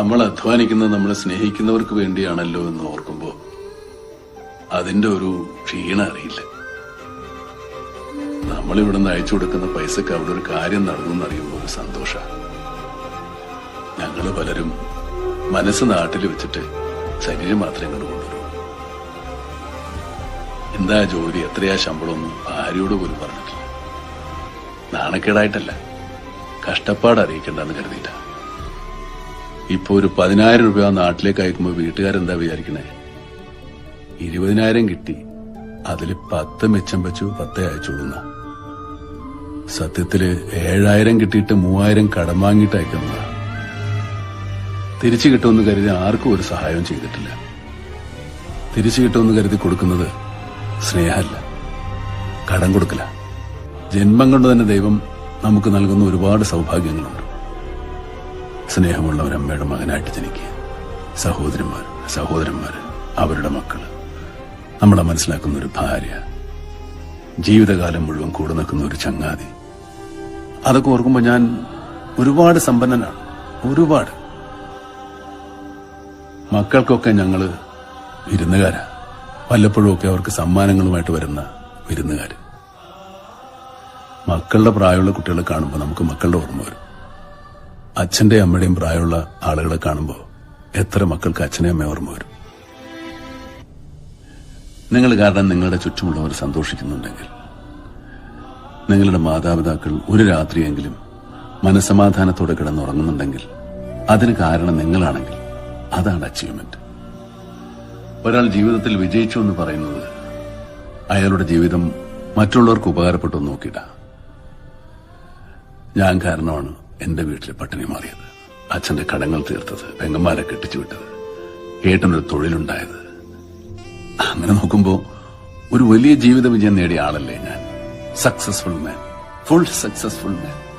നമ്മൾ അധ്വാനിക്കുന്നത് നമ്മളെ സ്നേഹിക്കുന്നവർക്ക് വേണ്ടിയാണല്ലോ എന്ന് ഓർക്കുമ്പോ അതിന്റെ ഒരു ക്ഷീണം അറിയില്ല. നമ്മൾ ഇവിടുന്ന് അയച്ചു കൊടുക്കുന്ന പൈസക്ക് അവിടെ ഒരു കാര്യം നടന്നു എന്നറിയുമ്പോൾ ഒരു സന്തോഷ. ഞങ്ങൾ പലരും മനസ്സ് നാട്ടിൽ വെച്ചിട്ട് ശരീരം മാത്രമേ ഇങ്ങോട്ട് കൊണ്ടുവരൂ. എന്താ ജോലി? എത്രയാ ശമ്പളമൊന്നും ഭാര്യയോട് പോലും പറഞ്ഞിട്ടില്ല. നാണക്കേടായിട്ടല്ല. കഷ്ടപ്പാട് അറിയിക്കണ്ടെന്ന് കരുതിയിട്ട. ഇപ്പൊ ഒരു പതിനായിരം രൂപ നാട്ടിലേക്ക് അയക്കുമ്പോ വീട്ടുകാരെന്താ വിചാരിക്കണേ? ഇരുപതിനായിരം കിട്ടി. അതിൽ പത്ത് മിച്ചം വെച്ചു പത്തേ അയച്ചോളുന്ന സത്യത്തിൽ ഏഴായിരം കിട്ടിയിട്ട് മൂവായിരം കടം വാങ്ങിയിട്ട് അയക്കുന്നതാ. തിരിച്ചു കിട്ടുമെന്ന് കരുതി ആർക്കും ഒരു സഹായവും ചെയ്തിട്ടില്ല. തിരിച്ചു കിട്ടുമെന്ന് കരുതി കൊടുക്കുന്നത് സ്നേഹമല്ല കടം കൊടുക്കല. ജന്മം കൊണ്ട് തന്നെ ദൈവം നമുക്ക് നൽകുന്ന ഒരുപാട് സൗഭാഗ്യങ്ങളുണ്ട്. സ്നേഹമുള്ള ഒരു അമ്മയുടെ മകനായിട്ട് ജനിക്കുക. സഹോദരന്മാർ സഹോദരന്മാർ അവരുടെ മക്കൾ നമ്മളെ മനസ്സിലാക്കുന്ന ഒരു ഭാര്യ ജീവിതകാലം മുഴുവൻ കൂടെ നിൽക്കുന്ന ഒരു ചങ്ങാതി. അതൊക്കെ ഓർക്കുമ്പോൾ ഞാൻ ഒരുപാട് സമ്പന്നനാണ്. ഒരുപാട്. മക്കൾക്കൊക്കെ ഞങ്ങൾ വിരുന്നുകാരാ. വല്ലപ്പോഴും ഒക്കെ അവർക്ക് സമ്മാനങ്ങളുമായിട്ട് വരുന്ന വിരുന്നുകാർ മക്കളുടെ പ്രായമുള്ള കുട്ടികളെ കാണുമ്പോൾ നമുക്ക് മക്കളുടെ ഓർമ്മ വരും. അച്ഛന്റെ അമ്മയുടെയും പ്രായമുള്ള ആളുകളെ കാണുമ്പോൾ എത്ര മക്കൾക്ക് അച്ഛനെ അമ്മയെ ഓർമ്മ വരും? നിങ്ങൾ കാരണം നിങ്ങളുടെ ചുറ്റുമുള്ളവർ സന്തോഷിക്കുന്നുണ്ടെങ്കിൽ നിങ്ങളുടെ മാതാപിതാക്കൾ ഒരു രാത്രിയെങ്കിലും മനസമാധാനത്തോടെ കിടന്നുറങ്ങുന്നുണ്ടെങ്കിൽ അതിന് കാരണം നിങ്ങളാണെങ്കിൽ അതാണ് അച്ചീവ്മെന്റ് ഒരാൾ ജീവിതത്തിൽ വിജയിച്ചു എന്ന് പറയുന്നത് അയാളുടെ ജീവിതം മറ്റുള്ളവർക്ക് ഉപകാരപ്പെട്ടു നോക്കിയിട്ടാ. ഞാൻ കാരണമാണ് എന്റെ വീട്ടിൽ പട്ടിണി മാറിയത്. അച്ഛന്റെ കടങ്ങൾ തീർത്തത് പെങ്ങന്മാരെ കെട്ടിച്ചു വിട്ടത് ഏട്ടനൊരു തൊഴിലുണ്ടായത്. അങ്ങനെ നോക്കുമ്പോ ഒരു വലിയ ജീവിത വിജയം നേടിയ ആളല്ലേ ഞാൻ. Successful man full successful man